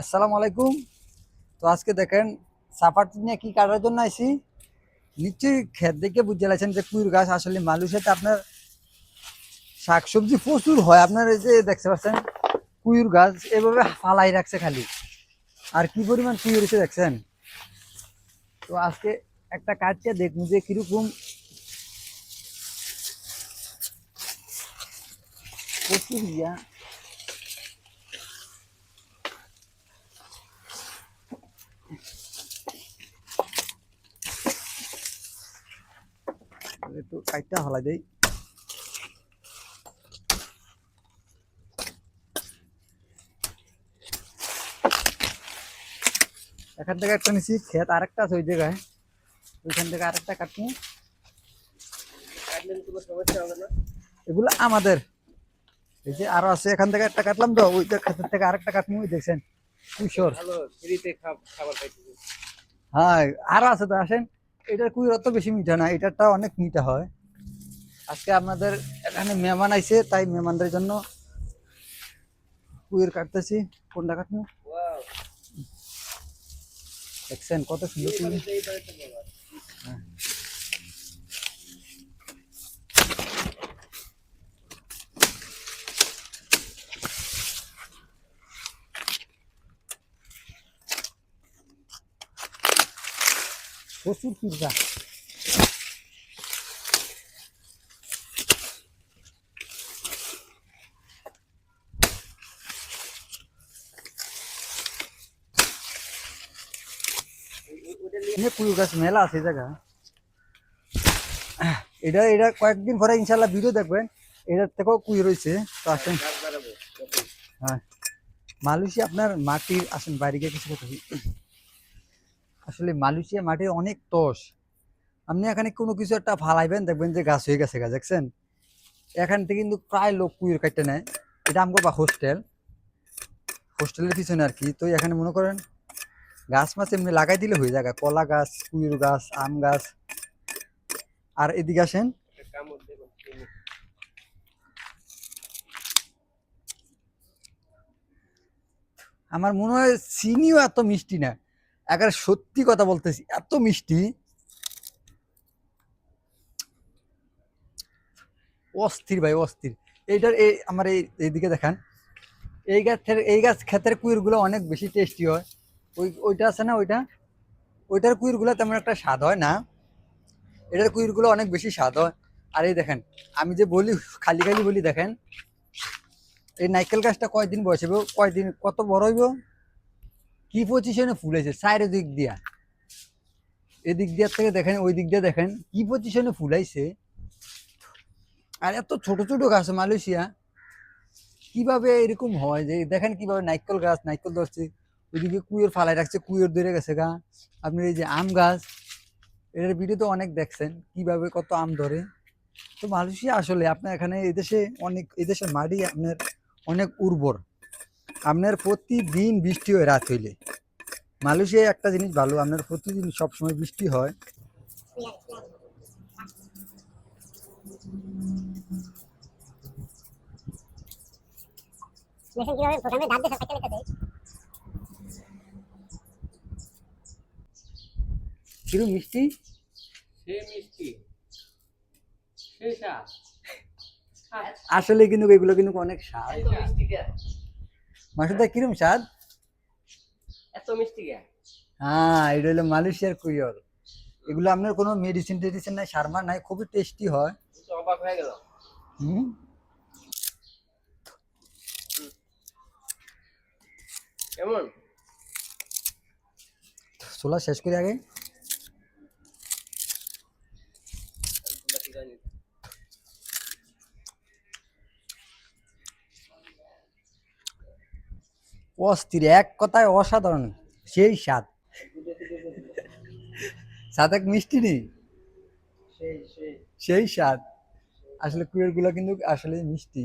আসসালামু আলাইকুম। তো আজকে দেখেন, সাপাট নিয়ে কি কাটার জন্য আইছি? নিশ্চয়ই ক্ষেত দেখে বুঝতে লাগছেন যে কুইর গাছ আসলে মালুষেতে আপনার শাকসবজি প্রচুর হয়। আপনার এই যে দেখতে পাচ্ছেন, কুইর গাছ এভাবে ফালাই রাখছে খালি। আর কি পরিমাণ কুইর এসে দেখছেন? তো আজকে একটা কাটছে দেখুন যে কীরকম প্রচুর ইয়া। একটু কাইটটা হলাই দেই। এখান থেকে একটা নিছি ক্ষেত আরেকটা আছে ওই জায়গায়। ওইখান থেকে আরেকটা কাটবো। এগুলো আমাদের। এই যে আরও আছে এখান থেকে একটা কাটলাম তো ওই ক্ষেতের থেকে আরেকটা কাটবো ওই দেখছেন। কিশোর হ্যাঁ আরও আছে তো আসেন। এটার কুইর অত বেশি মিঠা না এটারটা অনেক মিঠা হয়। আজকে আপনাদের এখানে মেহমান আইছে তাই মেহমানদের জন্য কুইর কাটতেছি। কোনটা কাটবো? দেখছেন কত সুন্দর প্রচুর কুইর গাছ এখানে গাছ মেলা আছে জায়গা। এটা এটা কয়েকদিন পরে ইনশাল্লাহ ভিডিও দেখবেন। এটার থেকেও কুই রয়েছে হ্যাঁ। আপনার মাটির, আসেন, বাইরে গিয়ে কিছু কথা। আসলে মালয়েশিয়া মাটির অনেক তস আপনি এখানে কোনো কিছু একটা ফালাইবেন, দেখবেন যে গাছ হয়ে গেছে গাছ দেখছেন? এখান থেকে কিন্তু প্রায় লোক কুইর কাটতে নেয়। এটা আমগো বা হোস্টেল। হোস্টেলের পিছনে আর কি। তো এখানে মনে করেন, গাছ মাছ এমনি লাগাই দিলে হয়ে যায় কলা গাছ, কুইর গাছ, আম গাছ। আর এদিকে আসেন। আমার মনে হয় চিনিও এত মিষ্টি না। একেবারে সত্যি কথা বলতেছি, এত মিষ্টি। অস্থির ভাই, অস্থির। এইটার এই আমার এই এইদিকে দেখান, এই গাছের, এই গাছ ক্ষেতের কুইরগুলো অনেক বেশি টেস্টি হয়। ওই, ওইটা আছে না ওইটা? ওইটার কুইরগুলো তেমন একটা স্বাদ হয় না। এটার কুইরগুলো অনেক বেশি স্বাদ হয়। আর এই দেখেন, আমি যে বলি, খালি খালি বলি, দেখেন, এই নাইকেল গাছটা কয়দিন বয়স হইব? কয়দিন, কত বড় হইব? কি পজিশনে ফুলেছে? চাইর দিক দিয়া। এদিক দিয়ার থেকে দেখেন, ওই দিক দিয়ে দেখেন, কি পজিশনে ফুলাইছে? আর এত ছোট ছোট গাছ মালয়েশিয়া। কীভাবে এরকম হয় যে, দেখেন কীভাবে নাইকল গাছ, নাইকল ধরছে। ওইদিকে কুয়ের ফালাই রাখছে, কুয়ের ধরে গেছে গা। আপনি এই যে আম গাছ, এটার ভিডিও তো অনেক দেখছেন, কীভাবে কত আম ধরে। তো মালয়েশিয়া আসলে আপনার এখানে এদেশে অনেক, এদেশের মাটি আপনার অনেক উর্বর। আপনার প্রতিদিন বৃষ্টি হয় রাত হইলে। মালয়েশিয়ায় একটা জিনিস ভালো আপনার প্রতিদিন সবসময় বৃষ্টি হয়। মিষ্টি? সে মিষ্টি। আসলে কিন্তু এগুলো কিন্তু অনেক স্বাদ। মাসুদা কিরম স্বাদ? এত মিষ্টি হ্যাঁ এটা হলো মালয়েশিয়ার কুইয়র। এগুলো আপনার কোনো মেডিসিন টেডিসিন নাই সারমার নাই খুবই টেস্টি হয়। অবাক হয়ে গেল হুম? কেমন? চোলা শেষ করে আগে। অস্থির এক কথায় অসাধারণ সেই স্বাদ। স্বাদ এক মিষ্টি নেই? সেই স্বাদ। আসলে কুয়েরগুলো কিন্তু আসলে মিষ্টি।